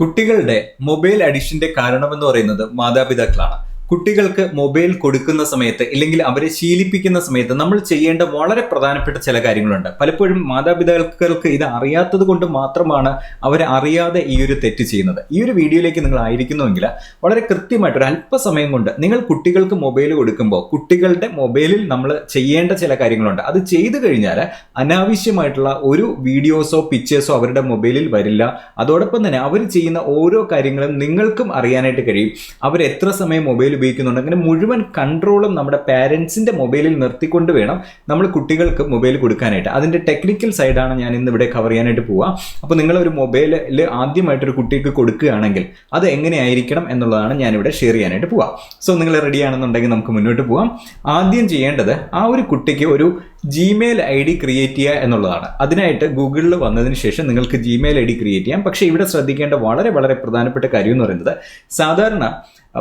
കുട്ടികളുടെ മൊബൈൽ അഡിക്ഷന്റെ കാരണമെന്ന് പറയുന്നത് മാതാപിതാക്കളാണ്. കുട്ടികൾക്ക് മൊബൈൽ കൊടുക്കുന്ന സമയത്ത് ഇല്ലെങ്കിൽ അവരെ ശീലിപ്പിക്കുന്ന സമയത്ത് നമ്മൾ ചെയ്യേണ്ട വളരെ പ്രധാനപ്പെട്ട ചില കാര്യങ്ങളുണ്ട്. പലപ്പോഴും മാതാപിതാക്കൾക്ക് ഇത് അറിയാത്തത് കൊണ്ട് മാത്രമാണ് അവർ അറിയാതെ ഈ ഒരു തെറ്റ് ചെയ്യുന്നത്. ഈ ഒരു വീഡിയോയിലേക്ക് നിങ്ങൾ ആയിരിക്കുന്നുവെങ്കിൽ വളരെ കൃത്യമായിട്ട് ഒരു അല്പസമയം കൊണ്ട് നിങ്ങൾ കുട്ടികൾക്ക് മൊബൈൽ കൊടുക്കുമ്പോൾ കുട്ടികളുടെ മൊബൈലിൽ നമ്മൾ ചെയ്യേണ്ട ചില കാര്യങ്ങളുണ്ട്. അത് ചെയ്തു കഴിഞ്ഞാൽ അനാവശ്യമായിട്ടുള്ള ഒരു വീഡിയോസോ പിക്ചേഴ്സോ അവരുടെ മൊബൈലിൽ വരില്ല. അതോടൊപ്പം തന്നെ അവർ ചെയ്യുന്ന ഓരോ കാര്യങ്ങളും നിങ്ങൾക്കും അറിയാനായിട്ട് കഴിയും. അവർ എത്ര സമയം മൊബൈൽ ഉപയോഗിക്കുന്നുണ്ട്. അങ്ങനെ മുഴുവൻ കൺട്രോളും നമ്മുടെ പാരൻസിന്റെ മൊബൈലിൽ നിർത്തിക്കൊണ്ട് വേണം നമ്മൾ കുട്ടികൾക്ക് മൊബൈൽ കൊടുക്കാനായിട്ട്. അതിന്റെ ടെക്നിക്കൽ സൈഡാണ് ഞാൻ ഇന്ന് ഇവിടെ കവർ ചെയ്യാനായിട്ട് പോവുക അപ്പോൾ നിങ്ങൾ ഒരു മൊബൈലിൽ ആദ്യമായിട്ട് ഒരു കുട്ടിക്ക് കൊടുക്കുകയാണെങ്കിൽ അത് എങ്ങനെയായിരിക്കണം എന്നുള്ളതാണ് ഞാനിവിടെ ഷെയർ ചെയ്യാനായിട്ട് പോവാം. സോ നിങ്ങൾ റെഡി ആണെന്നുണ്ടെങ്കിൽ നമുക്ക് മുന്നോട്ട് പോവാം. ആദ്യം ചെയ്യേണ്ടത് ആ ഒരു കുട്ടിക്ക് ഒരു ജിമെയിൽ ഐ ഡി ക്രിയേറ്റ് ചെയ്യുക എന്നുള്ളതാണ്. അതിനായിട്ട് ഗൂഗിളിൽ വന്നതിന് ശേഷം നിങ്ങൾക്ക് ജിമെയിൽ ഐ ഡി ക്രിയേറ്റ് ചെയ്യാം. പക്ഷേ ഇവിടെ ശ്രദ്ധിക്കേണ്ട വളരെ വളരെ പ്രധാനപ്പെട്ട കാര്യം എന്ന് പറയുന്നത് സാധാരണ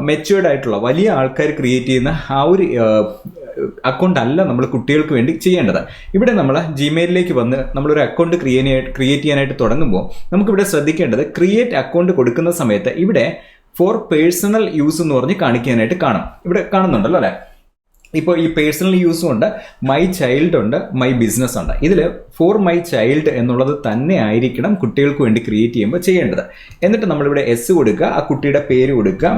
മെച്ചുവേർഡ് ആയിട്ടുള്ള വലിയ ആൾക്കാർ ക്രിയേറ്റ് ചെയ്യുന്ന ആ ഒരു അക്കൗണ്ട് അല്ല നമ്മൾ കുട്ടികൾക്ക് വേണ്ടി ചെയ്യേണ്ടത്. ഇവിടെ നമ്മൾ ജിമെയിലിലേക്ക് വന്ന് നമ്മളൊരു അക്കൗണ്ട് ക്രിയേറ്റ് ക്രിയേറ്റ് ചെയ്യാനായിട്ട് തുടങ്ങുമ്പോൾ നമുക്കിവിടെ ശ്രദ്ധിക്കേണ്ടത് ക്രിയേറ്റ് അക്കൗണ്ട് കൊടുക്കുന്ന സമയത്ത് ഇവിടെ ഫോർ പേഴ്സണൽ യൂസ് എന്ന് പറഞ്ഞ് കാണിക്കാനായിട്ട് കാണും. ഇവിടെ കാണുന്നുണ്ടല്ലോ അല്ലേ? ഇപ്പോൾ ഈ പേഴ്സണൽ യൂസും ഉണ്ട് മൈ ചൈൽഡ് ഉണ്ട് മൈ ബിസിനസ് ഉണ്ട്. ഇതിൽ ഫോർ മൈ ചൈൽഡ് എന്നുള്ളത് തന്നെ ആയിരിക്കണം കുട്ടികൾക്ക് വേണ്ടി ക്രിയേറ്റ് ചെയ്യുമ്പോൾ ചെയ്യേണ്ടത്. എന്നിട്ട് നമ്മളിവിടെ എസ് കൊടുക്കുക ആ കുട്ടിയുടെ പേര് കൊടുക്കുക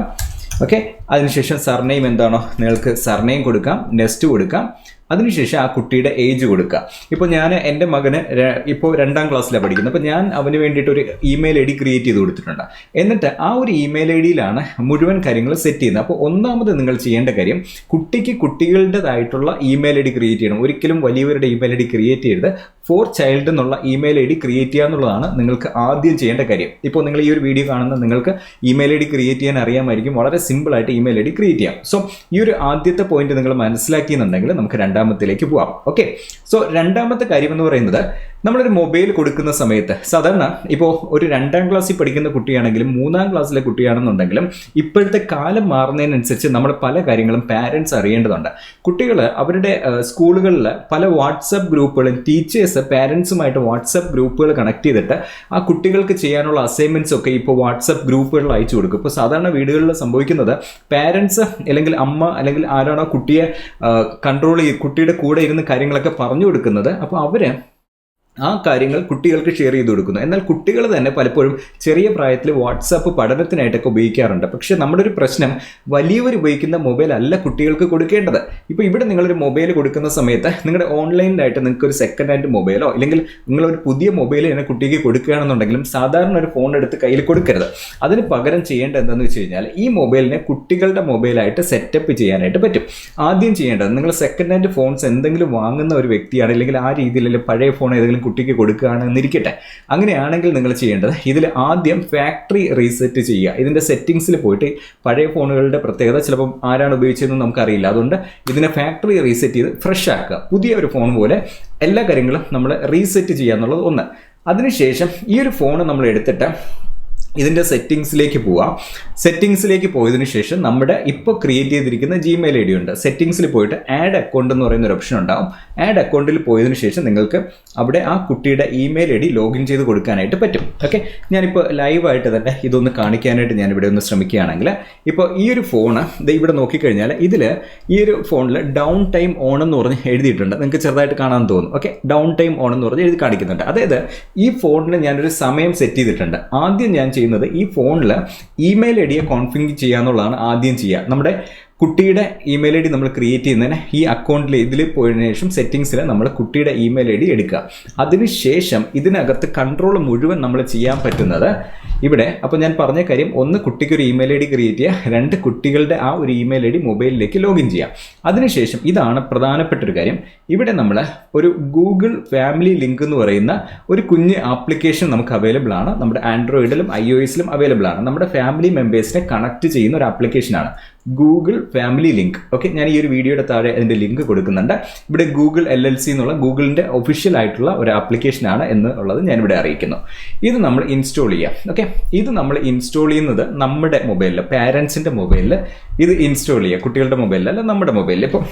ഓക്കെ അതിനുശേഷം സർനെയിം എന്താണോ നിങ്ങൾക്ക് സർനെയിം കൊടുക്കാം നെസ്റ്റ് കൊടുക്കാം. അതിനുശേഷം ആ കുട്ടിയുടെ ഏജ് കൊടുക്കുക. ഇപ്പോൾ ഞാൻ എന്റെ മകന് ഇപ്പോൾ രണ്ടാം ക്ലാസ്സിലാണ് പഠിക്കുന്നത്. അപ്പോൾ ഞാൻ അവന് വേണ്ടിയിട്ട് ഒരു ഇമെയിൽ ഐ ഡി ക്രിയേറ്റ് ചെയ്ത് കൊടുത്തിട്ടുണ്ട്. എന്നിട്ട് ആ ഒരു ഇമെയിൽ ഐ ഡിയിലാണ് മുഴുവൻ കാര്യങ്ങൾ സെറ്റ് ചെയ്യുന്നത്. അപ്പോൾ ഒന്നാമത് നിങ്ങൾ ചെയ്യേണ്ട കാര്യം കുട്ടിക്ക് കുട്ടികളുടേതായിട്ടുള്ള ഇമെയിൽ ഐ ഡി ക്രിയേറ്റ് ചെയ്യണം. ഒരിക്കലും വലിയവരുടെ ഇമെയിൽ ഐ ഡി ക്രിയേറ്റ് ചെയ്ത് ഫോർ ചൈൽഡ് എന്നുള്ള ഇമെയിൽ ഐ ഡി ക്രിയേറ്റ് ചെയ്യുക എന്നുള്ളതാണ് നിങ്ങൾക്ക് ആദ്യം ചെയ്യേണ്ട കാര്യം. ഇപ്പോൾ നിങ്ങൾ ഈ ഒരു വീഡിയോ കാണുന്ന നിങ്ങൾക്ക് ഇമെയിൽ ഐ ഡി ക്രിയേറ്റ് ചെയ്യാൻ അറിയാമായിരിക്കും. വളരെ സിമ്പിളായിട്ട് ഇമെയിൽ ഐ ഡി ക്രിയേറ്റ് ചെയ്യാം. സോ ഈ ഒരു ആദ്യത്തെ പോയിന്റ് നിങ്ങൾ മനസ്സിലാക്കിയെന്നുണ്ടെങ്കിൽ നമുക്ക് രണ്ടാമത്തിലേക്ക് പോവാം. ഓക്കെ സോ രണ്ടാമത്തെ കാര്യം എന്ന് പറയുന്നത് നമ്മളൊരു മൊബൈൽ കൊടുക്കുന്ന സമയത്ത് സാധാരണ ഇപ്പോൾ ഒരു രണ്ടാം ക്ലാസ്സിൽ പഠിക്കുന്ന കുട്ടിയാണെങ്കിലും മൂന്നാം ക്ലാസ്സിലെ കുട്ടിയാണെന്നുണ്ടെങ്കിലും ഇപ്പോഴത്തെ കാലം മാറുന്നതിനനുസരിച്ച് നമ്മൾ പല കാര്യങ്ങളും പാരൻസ് അറിയേണ്ടതുണ്ട്. കുട്ടികൾ അവരുടെ സ്കൂളുകളിൽ പല വാട്സപ്പ് ഗ്രൂപ്പുകളും ടീച്ചേഴ്സ് പാരൻസുമായിട്ട് വാട്സപ്പ് ഗ്രൂപ്പുകൾ കണക്ട് ചെയ്തിട്ട് ആ കുട്ടികൾക്ക് ചെയ്യാനുള്ള അസൈൻമെന്റ്സ് ഒക്കെ ഇപ്പോൾ വാട്സപ്പ് ഗ്രൂപ്പുകളിൽ അയച്ചു കൊടുക്കും. ഇപ്പോൾ സാധാരണ വീടുകളിൽ സംഭവിക്കുന്നത് പാരൻസ് അല്ലെങ്കിൽ അമ്മ അല്ലെങ്കിൽ ആരാണോ കുട്ടിയെ കൺട്രോൾ ചെയ്ത് കുട്ടിയുടെ കൂടെ ഇരുന്ന് കാര്യങ്ങളൊക്കെ പറഞ്ഞു കൊടുക്കുന്നത് അപ്പോൾ അവർ ആ കാര്യങ്ങൾ കുട്ടികൾക്ക് ഷെയർ ചെയ്ത് കൊടുക്കുന്നു. എന്നാൽ കുട്ടികൾ തന്നെ പലപ്പോഴും ചെറിയ പ്രായത്തിൽ വാട്സാപ്പ് പഠനത്തിനായിട്ടൊക്കെ ഉപയോഗിക്കാറുണ്ട്. പക്ഷേ നമ്മുടെ ഒരു പ്രശ്നം വലിയവർ ഉപയോഗിക്കുന്ന മൊബൈൽ അല്ല കുട്ടികൾക്ക് കൊടുക്കേണ്ടത്. ഇപ്പോൾ ഇവിടെ നിങ്ങളൊരു മൊബൈൽ കൊടുക്കുന്ന സമയത്ത് നിങ്ങളുടെ ഓൺലൈനിലായിട്ട് നിങ്ങൾക്ക് ഒരു സെക്കൻഡ് ഹാൻഡ് മൊബൈലോ അല്ലെങ്കിൽ നിങ്ങളൊരു പുതിയ മൊബൈൽ തന്നെ കുട്ടിക്ക് കൊടുക്കുകയാണെന്നുണ്ടെങ്കിലും സാധാരണ ഒരു ഫോൺ എടുത്ത് കയ്യിൽ കൊടുക്കരുത്. അതിന് പകരം ചെയ്യേണ്ടത് എന്താണെന്ന് വെച്ച് കഴിഞ്ഞാൽ ഈ മൊബൈലിനെ കുട്ടികളുടെ മൊബൈലായിട്ട് സെറ്റപ്പ് ചെയ്യാനായിട്ട് പറ്റും. ആദ്യം ചെയ്യേണ്ടത് നിങ്ങൾ സെക്കൻഡ് ഹാൻഡ് ഫോൺസ് എന്തെങ്കിലും വാങ്ങുന്ന ഒരു വ്യക്തിയാണ് അല്ലെങ്കിൽ ആ രീതിയിൽ പഴയ ഫോൺ ഏതെങ്കിലും കുട്ടിക്ക് കൊടുക്കുകയാണെന്നിരിക്കട്ടെ. അങ്ങനെയാണെങ്കിൽ നിങ്ങൾ ചെയ്യേണ്ടത് ഇതിൽ ആദ്യം ഫാക്ടറി റീസെറ്റ് ചെയ്യുക. ഇതിന്റെ സെറ്റിങ്സിൽ പോയിട്ട് പഴയ ഫോണുകളുടെ പ്രത്യേകത ചിലപ്പം ആരാണ് ഉപയോഗിച്ചതെന്ന് നമുക്കറിയില്ല. അതുകൊണ്ട് ഇതിനെ ഫാക്ടറി റീസെറ്റ് ചെയ്ത് ഫ്രഷ് ആക്കുക. പുതിയ ഒരു ഫോൺ പോലെ എല്ലാ കാര്യങ്ങളും നമ്മൾ റീസെറ്റ് ചെയ്യുക എന്നുള്ളത് ഒന്ന്. അതിനുശേഷം ഈ ഒരു ഫോൺ നമ്മൾ എടുത്തിട്ട് ഇതിന്റെ സെറ്റിങ്സിലേക്ക് പോവാം. സെറ്റിങ്സിലേക്ക് പോയതിന് ശേഷം നമ്മുടെ ഇപ്പോൾ ക്രിയേറ്റ് ചെയ്തിരിക്കുന്ന ജിമെയിൽ ഐ ഡി ഉണ്ട്. സെറ്റിങ്സിൽ പോയിട്ട് ആഡ് അക്കൗണ്ട് എന്ന് പറയുന്ന ഒരു ഓപ്ഷൻ ഉണ്ടാവും. ആഡ് അക്കൗണ്ടിൽ പോയതിന് ശേഷം നിങ്ങൾക്ക് അവിടെ ആ കുട്ടിയുടെ ഇമെയിൽ ഐ ഡി ലോഗിൻ ചെയ്ത് കൊടുക്കാനായിട്ട് പറ്റും. ഓക്കെ ഞാനിപ്പോൾ ലൈവായിട്ട് തന്നെ ഇതൊന്ന് കാണിക്കാനായിട്ട് ഞാൻ ഇവിടെ ഒന്ന് ശ്രമിക്കുകയാണെങ്കിൽ ഇപ്പോൾ ഈ ഒരു ഫോണ് ഇവിടെ നോക്കിക്കഴിഞ്ഞാൽ ഇതിൽ ഈ ഒരു ഫോണിൽ ഡൗൺ ടൈം ഓൺ എന്ന് പറഞ്ഞ് എഴുതിയിട്ടുണ്ട്. നിങ്ങൾക്ക് ചെറുതായിട്ട് കാണാൻ തോന്നും. ഓക്കെ ഡൗൺ ടൈം ഓൺ എന്ന് പറഞ്ഞ് എഴുതി കാണിക്കുന്നുണ്ട്. അതായത് ഈ ഫോണിന് ഞാനൊരു സമയം സെറ്റ് ചെയ്തിട്ടുണ്ട്. ആദ്യം ഞാൻ ചെയ്യുന്നത് ഈ ഫോണിൽ ഇമെയിൽ ഐ ഡിയെ കോൺഫിഗ് ചെയ്യുക എന്നുള്ളതാണ് ആദ്യം ചെയ്യുക. നമ്മുടെ കുട്ടിയുടെ ഇമെയിൽ ഐ ഡി നമ്മൾ ക്രിയേറ്റ് ചെയ്യുന്നതിന് ഈ അക്കൗണ്ടിൽ ഇതിൽ പോയതിനു ശേഷം സെറ്റിങ്സിൽ നമ്മൾ കുട്ടിയുടെ ഇമെയിൽ ഐ ഡി എടുക്കുക അതിനുശേഷം ഇതിനകത്ത് കൺട്രോൾ മുഴുവൻ നമ്മൾ ചെയ്യാൻ പറ്റുന്നത് ഇവിടെ അപ്പോൾ ഞാൻ പറഞ്ഞ കാര്യം ഒന്ന് കുട്ടിക്ക് ഒരു ഇമെയിൽ ഐ ഡി ക്രിയേറ്റ് ചെയ്യുക രണ്ട് കുട്ടികളുടെ ആ ഒരു ഇമെയിൽ ഐ ഡി മൊബൈലിലേക്ക് ലോഗിൻ ചെയ്യുക. അതിനുശേഷം ഇതാണ് പ്രധാനപ്പെട്ട ഒരു കാര്യം. ഇവിടെ നമ്മൾ ഒരു ഗൂഗിൾ ഫാമിലി ലിങ്ക് എന്ന് പറയുന്ന ഒരു കുഞ്ഞ് ആപ്ലിക്കേഷൻ നമുക്ക് അവൈലബിൾ ആണ്. നമ്മുടെ ആൻഡ്രോയിഡിലും ഐ ഒ എസിലും അവൈലബിൾ ആണ്. നമ്മുടെ ഫാമിലി മെമ്പേഴ്സിനെ കണക്ട് ചെയ്യുന്ന ഒരു ആപ്ലിക്കേഷനാണ് ഗൂഗിൾ ഫാമിലി ലിങ്ക് ഓക്കെ ഞാൻ ഈ ഒരു വീഡിയോയുടെ താഴെ അതിന്റെ ലിങ്ക് കൊടുക്കുന്നുണ്ട്. ഇവിടെ ഗൂഗിൾ എൽ എൽ സി എന്നുള്ള ഗൂഗിളിന്റെ ഒഫീഷ്യൽ ആയിട്ടുള്ള ഒരു ആപ്ലിക്കേഷനാണ് എന്നുള്ളത് ഞാനിവിടെ അറിയിക്കുന്നു. ഇത് നമ്മൾ ഇൻസ്റ്റാൾ ചെയ്യാം. ഓക്കെ ഇത് നമ്മൾ ഇൻസ്റ്റാൾ ചെയ്യുന്നത് നമ്മുടെ മൊബൈലിൽ പാരൻസിന്റെ മൊബൈലിൽ ഇത് ഇൻസ്റ്റാൾ ചെയ്യുക കുട്ടികളുടെ മൊബൈലിൽ അല്ല നമ്മുടെ മൊബൈലിൽ ഇപ്പോൾ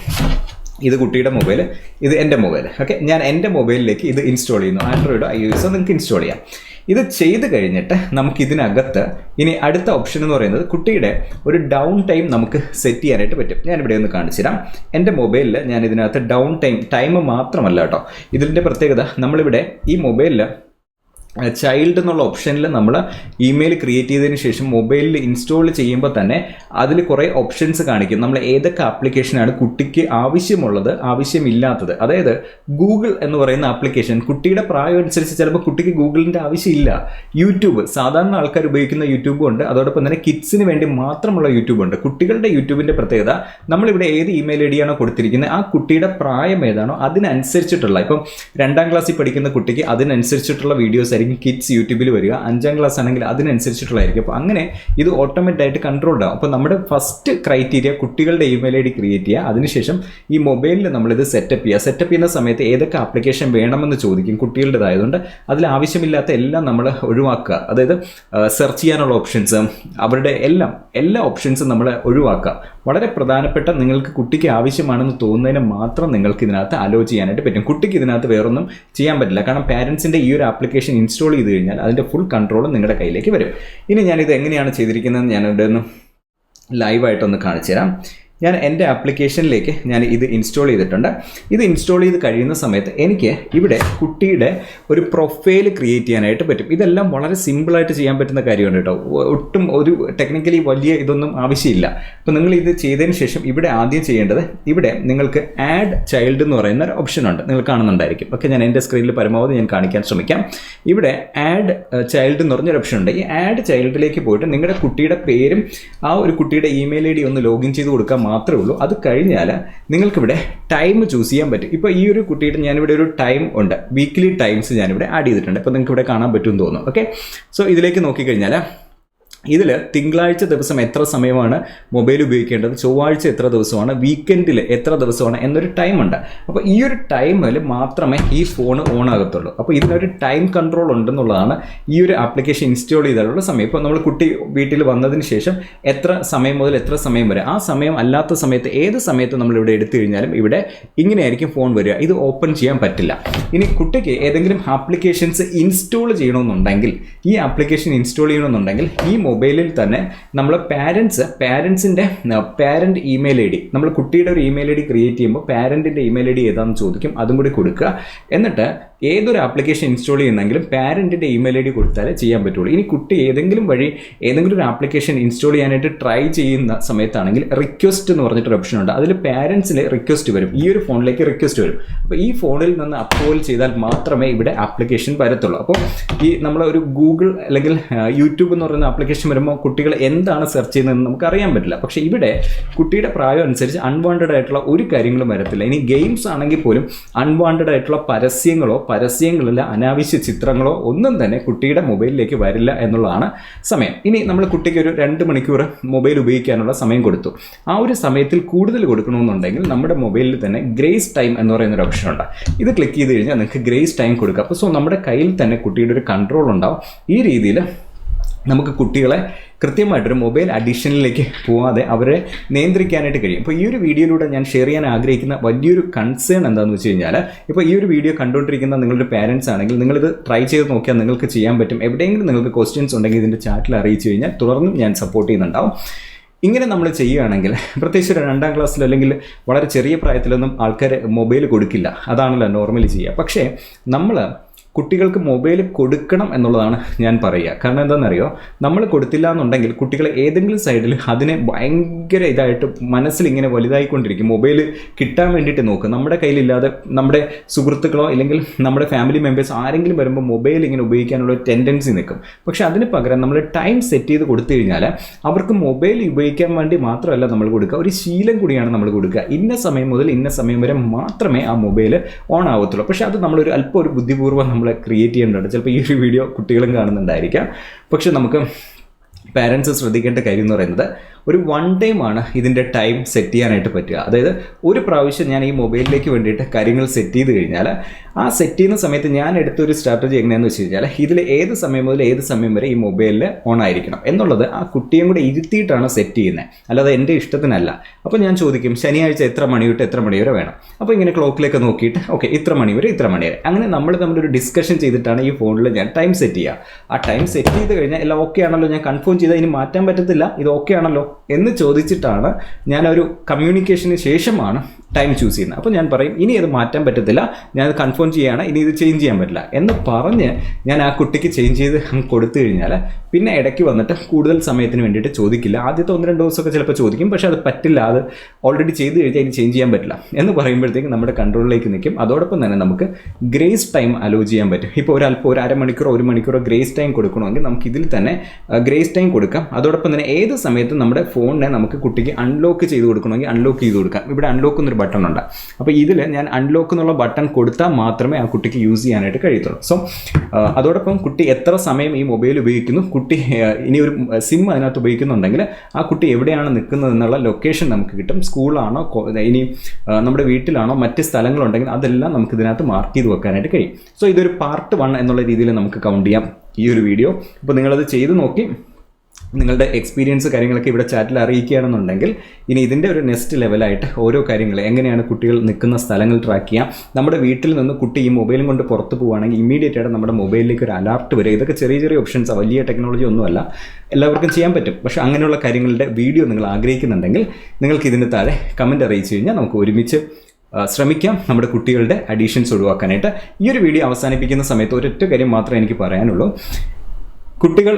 ഇത് കുട്ടിയുടെ മൊബൈൽ ഇത് എന്റെ മൊബൈൽ ഓക്കെ ഞാൻ എന്റെ മൊബൈലിലേക്ക് ഇത് ഇൻസ്റ്റാൾ ചെയ്യുന്നു. ആൻഡ്രോയിഡോ ഐ എസോ നിങ്ങൾക്ക് ഇൻസ്റ്റാൾ ചെയ്യാം. ഇത് ചെയ്ത് കഴിഞ്ഞിട്ട് നമുക്ക് ഇതിനകത്ത് ഇനി അടുത്ത ഓപ്ഷൻ എന്ന് പറയുന്നത് കുട്ടിയുടെ ഒരു ഡൗൺ ടൈം നമുക്ക് സെറ്റ് ചെയ്യാനായിട്ട് പറ്റും. ഞാൻ ഇവിടെ ഒന്ന് കാണിച്ചു തരാം എന്റെ മൊബൈലിൽ ഞാൻ ഇതിനകത്ത് ഡൗൺ ടൈം ടൈം മാത്രമല്ല കേട്ടോ. ഇതിന്റെ പ്രത്യേകത നമ്മളിവിടെ ഈ മൊബൈലിൽ ചൈൽഡ് എന്നുള്ള ഓപ്ഷനിൽ നമ്മൾ ഇമെയിൽ ക്രിയേറ്റ് ചെയ്തതിന് ശേഷം മൊബൈലിൽ ഇൻസ്റ്റാൾ ചെയ്യുമ്പോൾ തന്നെ അതിൽ കുറേ ഓപ്ഷൻസ് കാണിക്കും. നമ്മൾ ഏതൊക്കെ ആപ്ലിക്കേഷനാണ് കുട്ടിക്ക് ആവശ്യമുള്ളത് ആവശ്യമില്ലാത്തത്. അതായത് ഗൂഗിൾ എന്ന് പറയുന്ന ആപ്ലിക്കേഷൻ കുട്ടിയുടെ പ്രായം അനുസരിച്ച് ചിലപ്പോൾ കുട്ടിക്ക് ഗൂഗിളിന്റെ ആവശ്യമില്ല. യൂട്യൂബ് സാധാരണ ആൾക്കാർ ഉപയോഗിക്കുന്ന യൂട്യൂബും ഉണ്ട്. അതോടൊപ്പം തന്നെ കിഡ്സിന് വേണ്ടി മാത്രമുള്ള യൂട്യൂബ് ഉണ്ട്. കുട്ടികളുടെ യൂട്യൂബിന്റെ പ്രത്യേകത നമ്മളിവിടെ ഏത് ഇമെയിൽ ഐ ഡിയാണോ കൊടുത്തിരിക്കുന്നത് ആ കുട്ടിയുടെ പ്രായം ഏതാണോ അതിനനുസരിച്ചിട്ടുള്ള ഇപ്പം രണ്ടാം ക്ലാസ്സിൽ പഠിക്കുന്ന കുട്ടിക്ക് അതിനനുസരിച്ചിട്ടുള്ള വീഡിയോസ് ആയിരിക്കും കിഡ്സ് യൂട്യൂബിൽ വരിക. അഞ്ചാം ക്ലാസ് ആണെങ്കിൽ അതിനനുസരിച്ചിട്ടുള്ളതായിരിക്കും. അപ്പോൾ അങ്ങനെ ഇത് ഓട്ടോമാറ്റിക് ആയിട്ട് കൺട്രോൾഡ് ആവും. അപ്പോൾ നമ്മുടെ ഫസ്റ്റ് ക്രൈറ്റീരിയ കുട്ടികളുടെ ഇമെയിൽ ഐ ഡി ക്രിയേറ്റ് ചെയ്യുക. അതിനുശേഷം ഈ മൊബൈലിൽ നമ്മളിത് സെറ്റപ്പ് ചെയ്യുക. സെറ്റപ്പ് ചെയ്യുന്ന സമയത്ത് ഏതൊക്കെ ആപ്ലിക്കേഷൻ വേണമെന്ന് ചോദിക്കും കുട്ടികളുടേതായതുകൊണ്ട് അതിൽ ആവശ്യമില്ലാത്ത എല്ലാം നമ്മൾ ഒഴിവാക്കുക. അതായത് സെർച്ച് ചെയ്യാനുള്ള ഓപ്ഷൻസ് അവരുടെ എല്ലാം എല്ലാ ഓപ്ഷൻസും നമ്മൾ ഒഴിവാക്കുക. വളരെ പ്രധാനപ്പെട്ട നിങ്ങൾക്ക് കുട്ടിക്ക് ആവശ്യമാണെന്ന് തോന്നുന്നതിന് മാത്രം നിങ്ങൾക്ക് ഇതിനകത്ത് അലോ ചെയ്യാനായിട്ട് പറ്റും. കുട്ടിക്ക് ഇതിനകത്ത് വേറൊന്നും ചെയ്യാൻ പറ്റില്ല. കാരണം പാരൻസിന്റെ ഈ ഒരു ആപ്ലിക്കേഷൻ ഇൻസ്റ്റാൾ ചെയ്ത് കഴിഞ്ഞാൽ അതിന്റെ ഫുൾ കൺട്രോൾ നിങ്ങളുടെ കയ്യിലേക്ക് വരും. ഇനി ഞാനിത് എങ്ങനെയാണ് ചെയ്തിരിക്കുന്നത് ഞാനിവിടെ ഒന്ന് ലൈവായിട്ടൊന്ന് കാണിച്ചു തരാം ഞാൻ എന്റെ ആപ്ലിക്കേഷനിലേക്ക് ഞാൻ ഇത് ഇൻസ്റ്റാൾ ചെയ്തിട്ടുണ്ട്. ഇത് ഇൻസ്റ്റാൾ ചെയ്ത് കഴിയുന്ന സമയത്ത് എനിക്ക് ഇവിടെ കുട്ടിയുടെ ഒരു പ്രൊഫൈൽ ക്രിയേറ്റ് ചെയ്യാനായിട്ട് പറ്റും. ഇതെല്ലാം വളരെ സിമ്പിളായിട്ട് ചെയ്യാൻ പറ്റുന്ന കാര്യമാണ് കേട്ടോ. ഒട്ടും ഒരു ടെക്നിക്കലി വലിയ ഇതൊന്നും ആവശ്യമില്ല. അപ്പോൾ നിങ്ങൾ ഇത് ചെയ്തതിന് ശേഷം ഇവിടെ ആദ്യം ചെയ്യേണ്ടത് ഇവിടെ നിങ്ങൾക്ക് ആഡ് ചൈൽഡ് എന്ന് പറയുന്ന ഒരു ഓപ്ഷൻ ഉണ്ട്. നിങ്ങൾ കാണുന്നുണ്ടായിരിക്കും. ഓക്കെ ഞാൻ എന്റെ സ്ക്രീനിൽ പരമാവധി ഞാൻ കാണിക്കാൻ ശ്രമിക്കാം. ഇവിടെ ആഡ് ചൈൽഡ് എന്ന് പറഞ്ഞൊരു ഓപ്ഷൻ ഉണ്ട്. ഈ ആഡ് ചൈൽഡിലേക്ക് പോയിട്ട് നിങ്ങളുടെ കുട്ടിയുടെ പേരും ആ ഒരു കുട്ടിയുടെ ഇമെയിൽ ഐ ഡി ഒന്ന് ലോഗിൻ ചെയ്ത് കൊടുക്കാൻ മാത്രമേ ഉള്ളൂ. അത് കഴിഞ്ഞാൽ നിങ്ങൾക്കിവിടെ ടൈം ചൂസ് ചെയ്യാൻ പറ്റും. ഇപ്പോൾ ഈ ഒരു കുട്ടിയുടെ ഞാനിവിടെ ഒരു ടൈം ഉണ്ട്. വീക്ക്ലി ടൈംസ് ഞാനിവിടെ ആഡ് ചെയ്തിട്ടുണ്ട്. ഇപ്പൊ നിങ്ങൾക്ക് ഇവിടെ കാണാൻ പറ്റുമെന്ന് തോന്നുന്നു. ഓക്കെ സോ ഇതിലേക്ക് നോക്കിക്കഴിഞ്ഞാൽ ഇതിൽ തിങ്കളാഴ്ച ദിവസം എത്ര സമയമാണ് മൊബൈൽ ഉപയോഗിക്കേണ്ടത്? ചൊവ്വാഴ്ച എത്ര ദിവസമാണ്? വീക്കെൻഡിൽ എത്ര ദിവസമാണ്? എന്നൊരു ടൈം ഉണ്ട്. അപ്പോൾ ഈ ഒരു ടൈമിൽ മാത്രമേ ഈ ഫോൺ ഓൺ ആകത്തുള്ളൂ. അപ്പോൾ ഇതിനൊരു ടൈം കൺട്രോൾ ഉണ്ടെന്നുള്ളതാണ് ഈ ഒരു ആപ്ലിക്കേഷൻ ഇൻസ്റ്റാൾ ചെയ്താലുള്ള സമയം. ഇപ്പോൾ നമ്മൾ കുട്ടി വീട്ടിൽ വന്നതിന് ശേഷം എത്ര സമയം മുതൽ എത്ര സമയം വരെ ആ സമയം അല്ലാത്ത സമയത്ത് ഏത് സമയത്ത് നമ്മൾ ഇവിടെ എടുത്തു കഴിഞ്ഞാലും ഇവിടെ ഇങ്ങനെയായിരിക്കും ഫോൺ വരിക. ഇത് ഓപ്പൺ ചെയ്യാൻ പറ്റില്ല. ഇനി കുട്ടിക്ക് ഏതെങ്കിലും ആപ്ലിക്കേഷൻസ് ഇൻസ്റ്റാൾ ചെയ്യണമെന്നുണ്ടെങ്കിൽ ഈ ആപ്ലിക്കേഷൻ ഇൻസ്റ്റാൾ ചെയ്യണമെന്നുണ്ടെങ്കിൽ ഈ മൊബൈലിൽ തന്നെ നമ്മൾ പാരൻസ് പാരൻസിന്റെ പാരന്റ് ഇമെയിൽ ഐ ഡി നമ്മൾ കുട്ടിയുടെ ഒരു ഇമെയിൽ ഐ ഡി ക്രിയേറ്റ് ചെയ്യുമ്പോൾ പാരന്റിന്റെ ഇമെയിൽ ഐ ഡി ഏതാണെന്ന് ചോദിക്കും അതും കൂടി കൊടുക്കുക. എന്നിട്ട് ഏതൊരു ആപ്ലിക്കേഷൻ ഇൻസ്റ്റാൾ ചെയ്യുന്നെങ്കിലും പാരന്റിന്റെ ഇമെയിൽ ഐ ഡി കൊടുത്താലേ ചെയ്യാൻ പറ്റുള്ളൂ. ഇനി കുട്ടി ഏതെങ്കിലും വഴി ഏതെങ്കിലും ഒരു ആപ്ലിക്കേഷൻ ഇൻസ്റ്റാൾ ചെയ്യാനായിട്ട് ട്രൈ ചെയ്യുന്ന സമയത്താണെങ്കിൽ റിക്വസ്റ്റ് എന്ന് പറഞ്ഞിട്ടൊരു ഓപ്ഷൻ ഉണ്ട്. അതിൽ പാരൻസിൽ റിക്വസ്റ്റ് വരും. ഈ ഒരു ഫോണിലേക്ക് റിക്വസ്റ്റ് വരും. അപ്പോൾ ഈ ഫോണിൽ നിന്ന് അപ്രൂവൽ ചെയ്താൽ മാത്രമേ ഇവിടെ ആപ്ലിക്കേഷൻ വരത്തുള്ളൂ. അപ്പോൾ ഈ നമ്മൾ ഒരു ഗൂഗിൾ അല്ലെങ്കിൽ യൂട്യൂബ് എന്ന് പറയുന്ന ആപ്ലിക്കേഷൻ വരുമ്പോൾ കുട്ടികൾ എന്താണ് സെർച്ച് ചെയ്യുന്നതെന്ന് നമുക്ക് അറിയാൻ പറ്റില്ല. പക്ഷേ ഇവിടെ കുട്ടിയുടെ പ്രായം അനുസരിച്ച് അൺവാണ്ടഡ് ആയിട്ടുള്ള ഒരു കാര്യങ്ങളും വരത്തില്ല. ഇനി ഗെയിംസ് ആണെങ്കിൽ പോലും അൺവാണ്ടഡ് ആയിട്ടുള്ള പരസ്യങ്ങളോ പരസ്യങ്ങളില്ല അനാവശ്യ ചിത്രങ്ങളോ ഒന്നും തന്നെ കുട്ടിയുടെ മൊബൈലിലേക്ക് വരില്ല എന്നുള്ളതാണ് സമയം. ഇനി നമ്മൾ കുട്ടിക്ക് ഒരു രണ്ട് മണിക്കൂർ മൊബൈൽ ഉപയോഗിക്കാനുള്ള സമയം കൊടുത്തു. ആ ഒരു സമയത്തിൽ കൂടുതൽ കൊടുക്കണമെന്നുണ്ടെങ്കിൽ നമ്മുടെ മൊബൈലിൽ തന്നെ ഗ്രേസ് ടൈം എന്ന് പറയുന്ന ഒരു ഓപ്ഷൻ ഉണ്ട്. ഇത് ക്ലിക്ക് ചെയ്ത് കഴിഞ്ഞാൽ നിങ്ങൾക്ക് ഗ്രേസ് ടൈം കൊടുക്കാം. അപ്പോൾ സോ നമ്മുടെ കയ്യിൽ തന്നെ കുട്ടിയുടെ ഒരു കൺട്രോൾ ഉണ്ടാവും. ഈ രീതിയിൽ നമുക്ക് കുട്ടികളെ കൃത്യമായിട്ടൊരു മൊബൈൽ അഡിക്ഷനിലേക്ക് പോവാതെ അവരെ നിയന്ത്രിക്കാനായിട്ട് കഴിയും. അപ്പോൾ ഈ ഒരു വീഡിയോയിലൂടെ ഞാൻ ഷെയർ ചെയ്യാൻ ആഗ്രഹിക്കുന്ന വലിയൊരു കൺസേൺ എന്താണെന്ന് വെച്ച് കഴിഞ്ഞാൽ ഇപ്പോൾ ഈ ഒരു വീഡിയോ കണ്ടുകൊണ്ടിരിക്കുന്ന നിങ്ങളുടെ പാരൻസ് ആണെങ്കിൽ നിങ്ങളിത് ട്രൈ ചെയ്ത് നോക്കിയാൽ നിങ്ങൾക്ക് ചെയ്യാൻ പറ്റും. എവിടെയെങ്കിലും നിങ്ങൾക്ക് ക്വസ്റ്റ്യൻസ് ഉണ്ടെങ്കിൽ ഇതിന്റെ ചാറ്റിൽ അറിയിച്ചു കഴിഞ്ഞാൽ തുടർന്നും ഞാൻ സപ്പോർട്ട് ചെയ്യുന്നുണ്ടാവും. ഇങ്ങനെ നമ്മൾ ചെയ്യുകയാണെങ്കിൽ പ്രത്യേകിച്ച് രണ്ടാം ക്ലാസ്സിൽ അല്ലെങ്കിൽ വളരെ ചെറിയ പ്രായത്തിലൊന്നും ആൾക്കാർ മൊബൈൽ കൊടുക്കില്ല. അതാണല്ലോ നോർമലി ചെയ്യുക. പക്ഷേ നമ്മൾ കുട്ടികൾക്ക് മൊബൈൽ കൊടുക്കണം എന്നുള്ളതാണ് ഞാൻ പറയുക. കാരണം എന്താണെന്നറിയോ? നമ്മൾ കൊടുത്തില്ല എന്നുണ്ടെങ്കിൽ കുട്ടികളെ ഏതെങ്കിലും സൈഡിൽ അതിനെ ഭയങ്കര ഇതായിട്ട് മനസ്സിൽ ഇങ്ങനെ വലുതായിക്കൊണ്ടിരിക്കും. മൊബൈൽ കിട്ടാൻ വേണ്ടിയിട്ട് നോക്കും. നമ്മുടെ കയ്യിലില്ലാതെ നമ്മുടെ സുഹൃത്തുക്കളോ അല്ലെങ്കിൽ നമ്മുടെ ഫാമിലി മെമ്പേഴ്സ് ആരെങ്കിലും വരുമ്പോൾ മൊബൈൽ ഇങ്ങനെ ഉപയോഗിക്കാനുള്ള ടെൻഡൻസി നിൽക്കും. പക്ഷേ അതിന് പകരം നമ്മൾ ടൈം സെറ്റ് ചെയ്ത് കൊടുത്തു കഴിഞ്ഞാൽ അവർക്ക് മൊബൈൽ ഉപയോഗിക്കാൻ വേണ്ടി മാത്രമല്ല നമ്മൾ കൊടുക്കുക. ഒരു ശീലം കൂടിയാണ് നമ്മൾ കൊടുക്കുക. ഇന്ന സമയം മുതൽ ഇന്ന സമയം വരെ മാത്രമേ ആ മൊബൈൽ ഓൺ ആവത്തുള്ളൂ. പക്ഷേ അത് നമ്മളൊരു അല്പം ഒരു ബുദ്ധിപൂർവം നമ്മൾ ക്രിയേറ്റ് ചെയ്യേണ്ടതുണ്ട്. ചിലപ്പോൾ ഈ ഒരു വീഡിയോ കുട്ടികളും കാണുന്നുണ്ടായിരിക്കാം. പക്ഷെ നമുക്ക് പാരൻസ് ശ്രദ്ധിക്കേണ്ട കാര്യം എന്ന് പറയുന്നത് ഒരു വൺ ടൈം ആണ് ഇതിന്റെ ടൈം സെറ്റ് ചെയ്യാനായിട്ട് പറ്റുക. അതായത് ഒരു പ്രാവശ്യം ഞാൻ ഈ മൊബൈലിലേക്ക് വേണ്ടിയിട്ട് കാര്യങ്ങൾ സെറ്റ് ചെയ്ത് കഴിഞ്ഞാൽ ആ സെറ്റ് ചെയ്യുന്ന സമയത്ത് ഞാൻ എടുത്തൊരു സ്ട്രാറ്റജി എങ്ങനെയാണെന്ന് വെച്ച് കഴിഞ്ഞാൽ ഇതിൽ ഏത് സമയം മുതൽ ഏത് സമയം വരെ ഈ മൊബൈലിൽ ഓൺ ആയിരിക്കണം എന്നുള്ളത് ആ കുട്ടിയും കൂടെ ഇരുത്തിയിട്ടാണ് സെറ്റ് ചെയ്യുന്നത് അല്ലാതെ എന്റെ ഇഷ്ടത്തിനല്ല. അപ്പോൾ ഞാൻ ചോദിക്കും ശനിയാഴ്ച എത്ര മണി തൊട്ട് എത്ര മണി വരെ വേണം? അപ്പോൾ ഇങ്ങനെ ക്ലോക്കിലേക്ക് നോക്കിയിട്ട് ഓക്കെ ഇത്ര മണി വരെ ഇത്ര മണി വരെ. അങ്ങനെ നമ്മൾ തമ്മിലൊരു ഡിസ്കഷൻ ചെയ്തിട്ടാണ് ഈ ഫോണിൽ ഞാൻ ടൈം സെറ്റ് ചെയ്യുക. ആ ടൈം സെറ്റ് ചെയ്ത് കഴിഞ്ഞാൽ എല്ലാം ഓക്കെ ആണല്ലോ ഞാൻ കൺഫേം ചെയ്താൽ ഇനി മാറ്റാൻ പറ്റത്തില്ല. ഇത് ഓക്കെ ആണല്ലോ. എന്ന് ചോദിച്ചിട്ടാണ് ഞാൻ ഒരു കമ്മ്യൂണിക്കേഷന് ശേഷമാണ് ടൈം ചൂസ് ചെയ്യുന്നത്. അപ്പോൾ ഞാൻ പറയും ഇനി ഇത് മാറ്റാൻ പറ്റത്തില്ല. ഞാൻ അത് കൺഫേം ചെയ്യുകയാണ് ഇനി ഇത് ചേഞ്ച് ചെയ്യാൻ പറ്റില്ല. എന്ന് പറഞ്ഞ് ഞാൻ ആ കുട്ടിക്ക് ചേഞ്ച് ചെയ്ത് കൊടുത്തു കഴിഞ്ഞാൽ പിന്നെ ഇടയ്ക്ക് വന്നിട്ട് കൂടുതൽ സമയത്തിന് വേണ്ടിയിട്ട് ചോദിക്കില്ല. ആദ്യത്തെ ഒന്ന് രണ്ട് ദിവസമൊക്കെ ചിലപ്പോൾ ചോദിക്കും. പക്ഷേ അത് പറ്റില്ല. അത് ഓൾറെഡി ചെയ്ത് കഴിഞ്ഞാൽ ഇനി ചേഞ്ച് ചെയ്യാൻ പറ്റില്ല എന്ന് പറയുമ്പോഴത്തേക്ക് നമ്മുടെ കൺട്രോളിലേക്ക് നിൽക്കും. അതോടൊപ്പം തന്നെ നമുക്ക് ഗ്രേസ് ടൈം അലോ ചെയ്യാൻ പറ്റും. ഇപ്പോൾ ഒരു അല്പം ഒരു അരമണിക്കൂറോ ഒരു മണിക്കൂറോ ഗ്രേസ് ടൈം കൊടുക്കണമെങ്കിൽ നമുക്ക് ഇതിൽ തന്നെ ഗ്രേസ് ടൈം കൊടുക്കാം. അതോടൊപ്പം തന്നെ ഏത് സമയത്തും നമ്മുടെ ഫോണിനെ നമുക്ക് കുട്ടിക്ക് അൺലോക്ക് ചെയ്ത് കൊടുക്കണമെങ്കിൽ അൺലോക്ക് ചെയ്ത് കൊടുക്കാം. ഇവിടെ അൺലോക്ക് എന്നൊരു ബട്ടൺ ഉണ്ട് അപ്പോൾ ഇതിൽ ഞാൻ അൺലോക്ക് എന്നുള്ള ബട്ടൺ കൊടുത്താൽ മാത്രമേ ആ കുട്ടിക്ക് യൂസ് ചെയ്യാനായിട്ട് കഴിയത്തുള്ളൂ. സോ അതോടൊപ്പം കുട്ടി എത്ര സമയം ഈ മൊബൈൽ ഉപയോഗിക്കുന്നു കുട്ടി ഇനി ഒരു സിം അതിനകത്ത് ഉപയോഗിക്കുന്നുണ്ടെങ്കിൽ ആ കുട്ടി എവിടെയാണ് നിൽക്കുന്നത് എന്നുള്ള ലൊക്കേഷൻ നമുക്ക് കിട്ടും. സ്കൂളാണോ ഇനി നമ്മുടെ വീട്ടിലാണോ മറ്റ് സ്ഥലങ്ങളുണ്ടെങ്കിൽ അതെല്ലാം നമുക്ക് ഇതിനകത്ത് മാർക്ക് ചെയ്ത് വെക്കാനായിട്ട് കഴിയും. സോ ഇതൊരു പാർട്ട് വൺ എന്നുള്ള രീതിയിൽ നമുക്ക് കൗണ്ട് ചെയ്യാം ഈ ഒരു വീഡിയോ അപ്പോൾ നിങ്ങളത് ചെയ്ത് നോക്കി നിങ്ങളുടെ എക്സ്പീരിയൻസ് കാര്യങ്ങളൊക്കെ ഇവിടെ ചാറ്റിൽ അറിയിക്കുകയാണെന്നുണ്ടെങ്കിൽ ഇനി ഇതിന്റെ ഒരു നെക്സ്റ്റ് ലെവലായിട്ട് ഓരോ കാര്യങ്ങൾ എങ്ങനെയാണ് കുട്ടികൾ നിൽക്കുന്ന സ്ഥലങ്ങൾ ട്രാക്ക് ചെയ്യാം. നമ്മുടെ വീട്ടിൽ നിന്ന് കുട്ടി ഈ മൊബൈലും കൊണ്ട് പുറത്ത് പോവുകയാണെങ്കിൽ ഇമീഡിയറ്റ് ആയിട്ട് നമ്മുടെ മൊബൈലിലേക്ക് ഒരു അലർട്ട് വരും. ഇതൊക്കെ ചെറിയ ചെറിയ ഓപ്ഷൻസ് വലിയ ടെക്നോളജി ഒന്നുമല്ല. എല്ലാവർക്കും ചെയ്യാൻ പറ്റും. പക്ഷേ അങ്ങനെയുള്ള കാര്യങ്ങളുടെ വീഡിയോ നിങ്ങൾ ആഗ്രഹിക്കുന്നുണ്ടെങ്കിൽ നിങ്ങൾക്ക് ഇതിന് താഴെ കമന്റ് അറിയിച്ചു കഴിഞ്ഞാൽ നമുക്ക് ഒരുമിച്ച് ശ്രമിക്കാം നമ്മുടെ കുട്ടികളുടെ അഡീഷൻസ് ഒഴിവാക്കാനായിട്ട്. ഈ ഒരു വീഡിയോ അവസാനിപ്പിക്കുന്ന സമയത്ത് ഒരൊറ്റ കാര്യം മാത്രമേ എനിക്ക് പറയാനുള്ളൂ. കുട്ടികൾ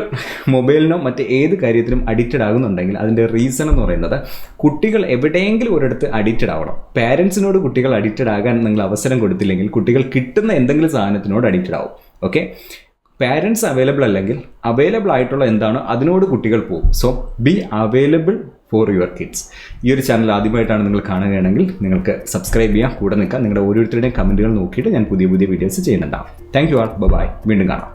മൊബൈലിനോ മറ്റ് ഏത് കാര്യത്തിലും അഡിക്റ്റഡ് ആകുന്നുണ്ടെങ്കിൽ അതിന്റെ റീസൺ എന്ന് പറയുന്നത് കുട്ടികൾ എവിടെയെങ്കിലും ഒരിടത്ത് അഡിക്റ്റഡ് ആവണം. പാരൻസിനോട് കുട്ടികൾ അഡിക്റ്റഡ് ആകാൻ നിങ്ങൾ അവസരം കൊടുത്തില്ലെങ്കിൽ കുട്ടികൾ കിട്ടുന്ന എന്തെങ്കിലും സാധനത്തിനോട് അഡിക്റ്റഡ് ആവും. ഓക്കെ പാരൻസ് അവൈലബിൾ അല്ലെങ്കിൽ അവൈലബിൾ ആയിട്ടുള്ള എന്താണോ അതിനോട് കുട്ടികൾ പോകും. So be available for your kids ഈ ഒരു ചാനൽ ആദ്യമായിട്ടാണ് നിങ്ങൾ കാണുകയാണെങ്കിൽ നിങ്ങൾക്ക് സബ്സ്ക്രൈബ് ചെയ്യാം കൂടെ നിൽക്കാം. നിങ്ങളുടെ ഓരോരുത്തരുടെയും കമന്റുകൾ നോക്കിയിട്ട് ഞാൻ പുതിയ പുതിയ വീഡിയോസ് ചെയ്യുന്നുണ്ടാവും. താങ്ക് യു ആൾ ബൈ വീണ്ടും കാണാം.